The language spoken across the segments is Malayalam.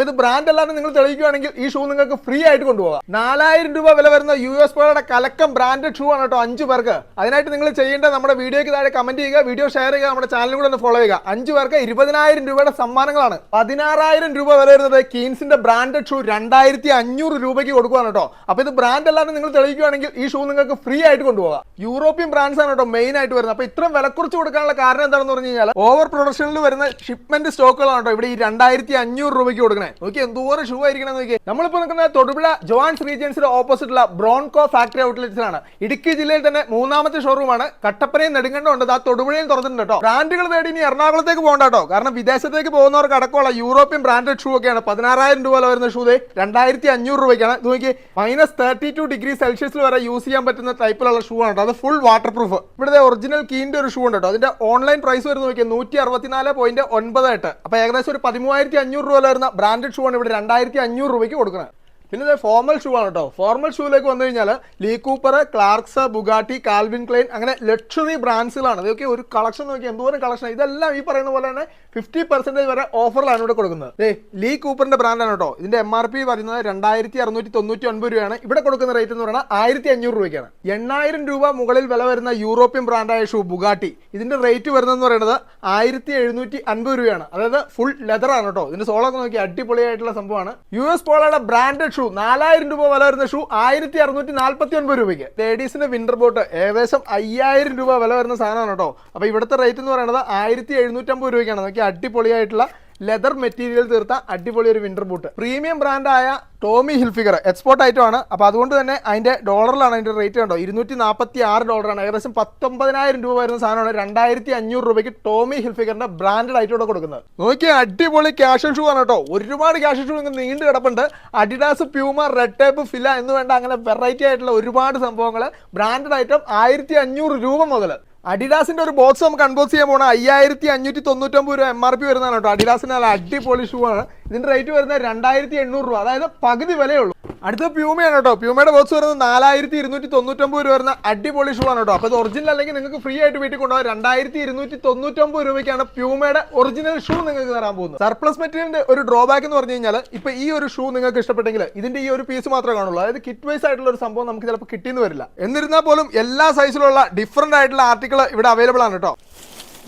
അപ്പൊ ഇത് ബ്രാൻഡ് അല്ലാതെ നിങ്ങൾ തെളിയിക്കുകയാണെങ്കിൽ ഈ ഷൂ നിങ്ങൾക്ക് ഫ്രീ ആയിട്ട് കൊണ്ടുപോകാം. നാലായിരം രൂപ വില വരുന്ന യു എസ് പോയുടെ കലക്കം ബ്രാൻഡഡ് ഷൂ ആണ് കേട്ടോ അഞ്ച് പേർക്ക്. അതിനായിട്ട് നിങ്ങൾ ചെയ്യേണ്ട നമ്മുടെ വീഡിയോയ്ക്ക് താഴെ കമന്റ് ചെയ്യുക വീഡിയോ ഷെയർ ചെയ്യുക നമ്മുടെ ചാനൽ കൂടെ ഒന്ന് ഫോളോ ചെയ്യുക. അഞ്ച് പേർക്ക് ഇരുപതിനായിരം രൂപയുടെ സമ്മാനങ്ങളാണ്. പതിനാറായിരം രൂപ വില വരുന്നത് കീൻസിന്റെ ബ്രാൻഡഡ് ഷൂ രണ്ടായിരത്തി അഞ്ഞൂറ് രൂപയ്ക്ക് കൊടുക്കുകയാണ് കേട്ടോ. അപ്പൊ ഇത് ബ്രാൻഡ് അല്ലാതെ നിങ്ങൾ തെളിയിക്കുകയാണെങ്കിൽ ഈ ഷൂ നിങ്ങൾക്ക് ഫ്രീ ആയിട്ട് കൊണ്ടുപോകാം. യൂറോപ്യൻ ബ്രാൻഡ്സ് ആണ് കേട്ടോ മെയിൻ ആയിട്ട് വരുന്നത്. അപ്പൊ ഇത്രയും വിലക്കുറച്ച് കൊടുക്കാനുള്ള കാരണം എന്താണെന്ന് പറഞ്ഞു കഴിഞ്ഞാൽ ഓവർ പ്രൊഡക്ഷനിൽ വരുന്ന ഷിപ്മെന്റ് സ്റ്റോക്കുകളാണ് കേട്ടോ ഇവിടെ ഈ രണ്ടായിരത്തി അഞ്ഞൂറ് രൂപയ്ക്ക് കൊടുക്കണേ. നോക്കി എന്തോരം ഷൂ ആയിരിക്കണം നോക്കി നമ്മളിപ്പോ നിൽക്കുന്ന തൊടുപുഴ ജോൺസ് റീജിയൻസിന്റെ ഓപ്പോസിറ്റുള്ള ബ്രോൺകോ ഫാക്ടറി ഔട്ട്ലെറ്റ്സിലാണ്. ഇടുക്കി ജില്ലയിൽ തന്നെ മൂന്നാമത്തെ ഷോറൂമാണ് കട്ടപ്പനയും നെടുങ്കണ്ടുണ്ട് ആ തൊടുപുഴയും തുറന്നിട്ടുണ്ട് കേട്ടോ. ബ്രാൻഡുകൾ തേടി ഇനി എറണാകുളത്തേക്ക് പോകണ്ട കേട്ടോ. കാരണം വിദേശത്തേക്ക് പോകുന്നവർക്ക് അടക്കമുള്ള യൂറോപ്യൻ ബ്രാൻഡഡ് ഷൂ ഒക്കെയാണ്. പതിനാറായിരം രൂപ വരുന്ന ഷൂ രണ്ടായിരത്തി അഞ്ഞൂറ് രൂപയ്ക്കാണ്. ഇത് നോക്കി മൈനസ് തേർട്ടി ടു ഡിഗ്രി സെൽഷ്യസിൽ വരെ യൂസ് ചെയ്യാൻ പറ്റുന്ന ടൈപ്പിലുള്ള ഷൂ ആണ് അത് ഫുൾ വാട്ടർ പ്രൂഫ് ഇവിടുത്തെ ഒറിജിനൽ കീന്റെ ഒരു ഷൂ ഉണ്ട് കേട്ടോ. അതിന്റെ ഓൺലൈൻ പ്രൈസ് വരുന്ന നോക്കിയാൽ നൂറ്റി അറുപത്തിനാല് പോയിന്റ് ഒൻപത് എട്ട്. അപ്പൊ ഏകദേശം ഒരു പതിമൂവായിരത്തി അഞ്ഞൂറ് രൂപ വരുന്ന ബ്രാൻഡഡ് ഷൂ ആണ് ഇവിടെ രണ്ടായിരത്തി അഞ്ഞൂറ് രൂപയ്ക്ക് കൊടുക്കുന്നത് പിന്നെ ഫോർമൽ ഷൂ ആണ് കേട്ടോ ഫോർമൽ ഷൂയിലേക്ക് വന്നു കഴിഞ്ഞാൽ Lee Cooper Clarks Bugatti Calvin Klein അങ്ങനെ ലക്ഷറി ബ്രാൻഡ്സുകളാണ് ഇതൊക്കെ ഒരു കളക്ഷൻ നോക്കി എന്തോരം കളക്ഷൻ ഇതെല്ലാം ഈ പറയുന്ന പോലെ തന്നെ ഫിഫ്റ്റി പെർസെന്റേജ് വരെ ഓഫറിലാണ് ഇവിടെ കൊടുക്കുന്നത്. ദേ ലീ കൂപ്പറിന്റെ ബ്രാൻഡാണ് കേട്ടോ ഇതിന്റെ എം ആർ പി വരുന്നത് രണ്ടായിരത്തി അറുന്നൂറ്റി തൊണ്ണൂറ്റി ഒൻപത് രൂപയാണ്. ഇവിടെ കൊടുക്കുന്ന റേറ്റ് എന്ന് പറയുന്നത് ആയിരത്തി അഞ്ഞൂറ് രൂപയ്ക്കാണ്. എണ്ണായിരം രൂപ മുകളിൽ വില വരുന്ന യൂറോപ്യൻ ബ്രാൻഡായ ഷൂ ബുഗാട്ടി ഇതിന്റെ റേറ്റ് വരുന്നതെന്ന് പറയുന്നത് ആയിരത്തി എഴുന്നൂറ്റി അൻപത് രൂപയാണ്. അതായത് ഫുൾ ലെതറാണ് കേട്ടോ ഇതിന്റെ സോളൊക്കെ നോക്കി അടിപൊളിയായിട്ടുള്ള സംഭവമാണ്. യു എസ് പോളയുടെ ബ്രാൻഡഡ് ഷൂ. നാലായിരം രൂപ വില വരുന്ന ഷൂ ആയിരത്തി അറുന്നൂറ്റി നാൽപ്പത്തി ഒൻപത് രൂപയ്ക്ക് ലേഡീസിന്റെ വിന്റർ ബോട്ട് ഏകദേശം അയ്യായിരം രൂപ വില വരുന്ന സാധനമാണ് കേട്ടോ. അപ്പൊ ഇവിടുത്തെ റേറ്റ് എന്ന് പറയുന്നത് ആയിരത്തി എഴുന്നൂറ്റമ്പത് രൂപയ്ക്കാണ്. നോക്കി അടിപൊളിയായിട്ടുള്ള ലെതർ മെറ്റീരിയൽ തീർത്ത അടിപൊളി ഒരു വിന്റർ ബൂട്ട് പ്രീമിയം ബ്രാൻഡായ ടോമി ഹിൽഫിഗർ എക്സ്പോർട്ട് ഐറ്റം ആണ്. അപ്പോൾ അതുകൊണ്ട് തന്നെ അതിന്റെ ഡോളറിലാണ് അതിന്റെ റേറ്റ് കണ്ടോ? ഇരുന്നൂറ്റി നാൽപ്പത്തി ആറ് ഡോളറാണ് ഏകദേശം പത്തൊമ്പതിനായിരം രൂപ വരുന്ന സാധനമാണ്. രണ്ടായിരത്തി അഞ്ഞൂറ് രൂപയ്ക്ക് ടോമി ഹിൽഫിഗറിന്റെ ബ്രാൻഡഡ് ഇവിടെ കൊടുക്കുന്നത്. നോക്കിയാൽ അടിപൊളി ക്യാഷ് ഷൂ ആണ് കേട്ടോ. ഒരുപാട് ക്യാഷ് ഷൂ ഇങ്ങനെ നീണ്ടു കിടപ്പുണ്ട്. Adidas Puma Red Tape Fila എന്ന് വേണ്ട അങ്ങനെ വെറൈറ്റി ആയിട്ടുള്ള ഒരുപാട് സംഭവങ്ങൾ ബ്രാൻഡഡ് ഐറ്റം ആയിരത്തി അഞ്ഞൂറ് രൂപ മുതൽ അഡിഡാസിന്റെ ഒരു ബോക്സ് നമുക്ക് അൺബോക്സ് ചെയ്യാൻ പോകണം അയ്യായിരത്തി അഞ്ഞൂറ്റി തൊണ്ണൂറ്റൊമ്പത് രൂപ എം ആർ പി വരുന്നതാണ് കേട്ടോ. അഡിഡാസിന് നല്ല അടിപൊളി ഷൂ ആണ്. ഇതിന്റെ റേറ്റ് വരുന്നത് രണ്ടായിരത്തി എണ്ണൂറ് രൂപ. അതായത് പകുതി വിലയുള്ളൂ. അടുത്ത പ്യൂമയാണ് കേട്ടോ. പ്യൂമയുടെ ബോക്സ് വരുന്നത് നാലായിരത്തി ഇരുന്നൂറ്റി തൊണ്ണൂറ്റൊമ്പത് രൂപ വരുന്ന അടിപൊളി ഷൂ ആണ് കേട്ടോ. അപ്പോൾ ഇത് ഒറിജിനൽ അല്ലെങ്കിൽ നിങ്ങൾക്ക് ഫ്രീ ആയിട്ട് വീട്ടിൽ കൊണ്ടുപോകാം. രണ്ടായിരത്തി ഇരുന്നൂറ്റി തൊണ്ണൂറ്റൊമ്പത് രൂപയ്ക്കാണ് പ്യൂമയുടെ ഒറിജിനൽ ഷൂ നിങ്ങൾക്ക് തരാൻ പോകുന്നത്. സർപ്ലസ് മെറ്റീരിയലിന്റെ ഒരു ഡ്രോബാക്ക് എന്ന് പറഞ്ഞു കഴിഞ്ഞാൽ ഇപ്പൊ ഈ ഒരു ഷൂ നിങ്ങൾക്ക് ഇഷ്ടപ്പെട്ടെങ്കിൽ ഇതിന്റെ ഈ ഒരു പീസ് മാത്രമേ കാണുള്ളൂ. അതായത് കിറ്റ് വൈസ് ആയിട്ടുള്ള ഒരു സംഭവം നമുക്ക് ചിലപ്പോൾ കിട്ടിയെന്ന് വരില്ല. എന്നിരുന്നാൽ പോലും എല്ലാ സൈസിലുള്ള ഡിഫറെന്റ് ആയിട്ടുള്ള ആർട്ടിക്കിൾ ഇവിടെ അവൈലബിൾ ആണ് കേട്ടോ.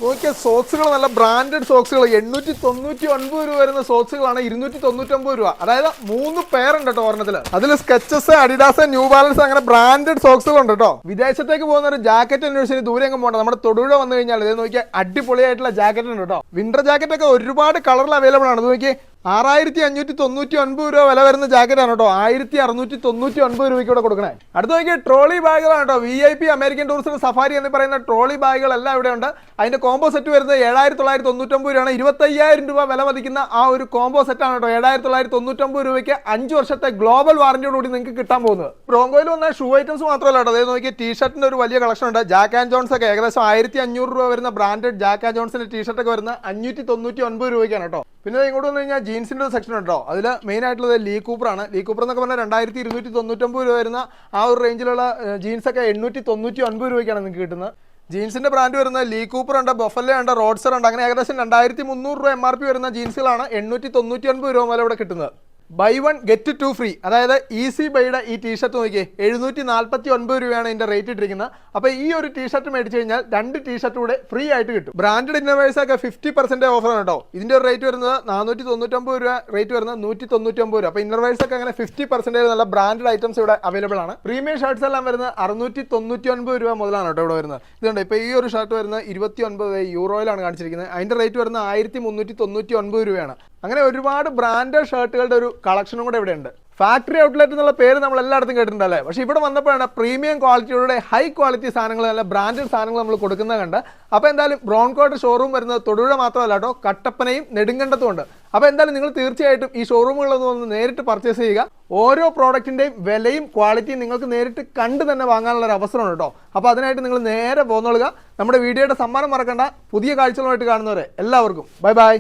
നോക്കിയ സോക്സുകൾ നല്ല ബ്രാൻഡഡ് സോക്സുകൾ എണ്ണൂറ്റി തൊണ്ണൂറ്റി ഒൻപത് രൂപ വരുന്ന സോക്സുകളാണ് ഇരുന്നൂറ്റി തൊണ്ണൂറ്റൊമ്പത് രൂപ. അതായത് മൂന്ന് പേരുണ്ട് കേട്ടോ ഒരെണ്ണത്തിൽ അതിൽ സ്കെച്ചസ് അഡിഡാസ് ന്യൂ ബാലൻസ് അങ്ങനെ ബ്രാൻഡഡ് സോക്സുകൾ ഉണ്ട് കേട്ടോ. വിദേശത്തേക്ക് പോകുന്ന ഒരു ജാക്കറ്റ് അന്വേഷിച്ച് ദൂരെ അങ്ങ് പോകണ്ട നമ്മുടെ തൊടുപുഴ വന്നു കഴിഞ്ഞാൽ ഇത് നോക്കിയാൽ അടിപൊളിയായിട്ടുള്ള ജാക്കറ്റ് ഉണ്ട് കേട്ടോ. വിന്റർ ജാക്കറ്റ് ഒക്കെ ഒരുപാട് കളറിൽ അവൈലബിൾ ആണ്. ഇത് ആറായിരത്തി അഞ്ഞൂറ്റി തൊണ്ണൂറ്റി ഒൻപത് രൂപ വില വരുന്ന ജാക്കറ്റാണ് കേട്ടോ. ആയിരത്തി അറുന്നൂറ്റി തൊണ്ണൂറ്റി ഒൻപത് രൂപയ്ക്ക് ഇവിടെ കൊടുക്കണേ. അടുത്ത നോക്കിയാൽ ട്രോളി ബാഗുകളാണ് കേട്ടോ. V I P American Tourister Safari എന്ന് പറയുന്ന ട്രോളി ബാഗുകളെല്ലാം ഇവിടെ ഉണ്ട് അതിന്റെ കോംബോ സെറ്റ് വരുന്നത് ഏഴായിരത്തി തൊള്ളായിരത്തി തൊണ്ണൂറ്റൊമ്പത് രൂപയാണ്. ഇരുപത്തയ്യായിരം രൂപ വില മതിക്കുന്ന ആ ഒരു കോംബോ സെറ്റാണ് കേട്ടോ. ഏഴായിരത്തി തൊള്ളായിരത്തി തൊണ്ണൂറ്റൊമ്പത് രൂപയ്ക്ക് അഞ്ച് വർഷത്തെ ഗ്ലോബൽ വാറന്റിയോട് കൂടി നിങ്ങൾക്ക് കിട്ടാൻ പോകുന്നത്. ബ്രോങ്കോയിൽ വന്ന ഷൂ ഐറ്റംസ് മാത്രമല്ല കേട്ടോ. അതായത് നോക്കിയാൽ ടീഷർട്ടിന്റെ ഒരു വലിയ കളക്ഷൻ ഉണ്ട്. ജാക്ക് ആൻഡ് ജോൺസ് ഒക്കെ ഏകദേശം ആയിരത്തി അഞ്ഞൂറ് രൂപ വരുന്ന ബ്രാൻഡഡ് ജാക്ക് ആൻഡ് ജോൺസിന്റെ ടീഷർട്ട് ഒക്കെ വരുന്ന അഞ്ഞൂറ്റി തൊണ്ണൂറ്റി ഒൻപത് രൂപയ്ക്കാണ് കേട്ടോ. പിന്നെ ഇങ്ങോട്ട് വന്നു കഴിഞ്ഞാൽ ജീൻസിന്റെ ഒരു സെക്ഷൻ ഉണ്ടോ? അതിൽ മെയിൻ ആയിട്ടുള്ളത് ലീ കൂപ്പർ ആണ്. ലീ കൂപ്പർ എന്നൊക്കെ പറഞ്ഞാൽ രണ്ടായിരത്തി ഇരുന്നൂറ്റി തൊണ്ണൂറ്റൊമ്പത് രൂപ വരുന്ന ആ ഒരു റേഞ്ചിലുള്ള ജീൻസൊക്കെ എണ്ണൂറ്റി തൊണ്ണൂറ്റി ഒൻപത് രൂപയ്ക്കാണ് നിങ്ങൾക്ക് കിട്ടുന്നത്. ജീൻസിന്റെ ബ്രാൻഡ് വരുന്ന ലീ കൂപ്പർ ഉണ്ട് ബഫല്ല ഉണ്ട് റോഡ്സർ ഉണ്ട്. അങ്ങനെ ഏകദേശം രണ്ടായിരത്തി മുന്നൂറ് രൂപ എം ആർ പി വരുന്ന ജീൻസുകളാണ് എണ്ണൂറ്റി തൊണ്ണൂറ്റി ഒൻപത് രൂപ മുതൽ ഇവിടെ കിട്ടുന്നത്. Buy one get two free അതായത് ഈസി ബൈയുടെ ഈ ടീഷർട്ട് നോക്കിയേ എഴുന്നൂറ്റി നാൽപ്പത്തി ഒൻപത് രൂപയാണ് ഇതിന്റെ റേറ്റ് ഇട്ടിരിക്കുന്നത്. അപ്പോൾ ഈ ഒരു ടീഷർട്ട് മേടിച്ചു കഴിഞ്ഞാൽ രണ്ട് ടീഷർട്ട് കൂടെ ഫ്രീ ആയിട്ട് കിട്ടും. ബ്രാൻഡഡ് ഇന്നോവേഴ്സ് ഒക്കെ ഫിഫ്റ്റി പെർസെന്റ് ഓഫറാണ് കേട്ടോ ഇതിന്റെ ഒരു റേറ്റ് വരുന്നത് നാനൂറ്റി തൊണ്ണൂറ്റൊമ്പത് രൂപ റേറ്റ് വരുന്നത് നൂറ്റി തൊണ്ണൂറ്റൊമ്പത് രൂപ. അപ്പോൾ ഇന്നർവേഴ്സ് ഒക്കെ അങ്ങനെ ഫിഫ്റ്റി പെർസെന്റേജ് നല്ല ബ്രാൻഡഡ് ഐറ്റംസ് ഇവിടെ അവൈലബിൾ ആണ്. പ്രീമിയം ഷർട്ട്സ് എല്ലാം വരുന്നത് അറുന്നൂറ്റി തൊണ്ണൂറ്റി ഒൻപത് രൂപ മുതലാണ് കേട്ടോ ഇവിടെ വരുന്നത്. ഇതുണ്ട് ഇപ്പോൾ ഈ ഒരു ഷർട്ട് വരുന്നത് ഇരുപത്തി ഒൻപത് യൂറോയിലാണ് കാണിച്ചിരിക്കുന്നത്. അതിന്റെ റേറ്റ് വരുന്നത് ആയിരത്തി മുന്നൂറ്റി തൊണ്ണൂറ്റി ഒൻപത് രൂപയാണ്. അങ്ങനെ ഒരുപാട് ബ്രാൻഡഡ് ഷർട്ടുകളുടെ ഒരു കളക്ഷനും കൂടെ ഇവിടെ ഉണ്ട് ഫാക്ടറി ഔട്ട്ലെറ്റ് എന്നുള്ള പേര് നമ്മൾ എല്ലായിടത്തും കേട്ടിട്ടുണ്ടല്ലേ? പക്ഷേ ഇവിടെ വന്നപ്പോഴാണ് പ്രീമിയം ക്വാളിറ്റിയുടെ ഹൈ ക്വാളിറ്റി സാധനങ്ങൾ നല്ല ബ്രാൻഡഡ് സാധനങ്ങൾ നമ്മൾ കൊടുക്കുന്നത് കണ്ട്. അപ്പോൾ എന്തായാലും ബ്രോൺകോട്ട് ഷോറൂം വരുന്നത് തൊടുപുഴ മാത്രമല്ല കേട്ടോ കട്ടപ്പനയും നെടുങ്കണ്ടത്തും ഉണ്ട്. അപ്പോൾ എന്തായാലും നിങ്ങൾ തീർച്ചയായിട്ടും ഈ ഷോറൂമുകളൊന്നും ഒന്ന് നേരിട്ട് പർച്ചേസ് ചെയ്യുക. ഓരോ പ്രോഡക്റ്റിന്റെയും വിലയും ക്വാളിറ്റിയും നിങ്ങൾക്ക് നേരിട്ട് കണ്ട് തന്നെ വാങ്ങാനുള്ള ഒരു അവസരമാണ് കേട്ടോ. അപ്പോൾ അതിനായിട്ട് നിങ്ങൾ നേരെ പോന്നോളുക. നമ്മുടെ വീഡിയോയുടെ സമ്മാനം മറക്കണ്ട. പുതിയ കാഴ്ചകളുമായിട്ട് കാണുന്നവരെ എല്ലാവർക്കും. Bye bye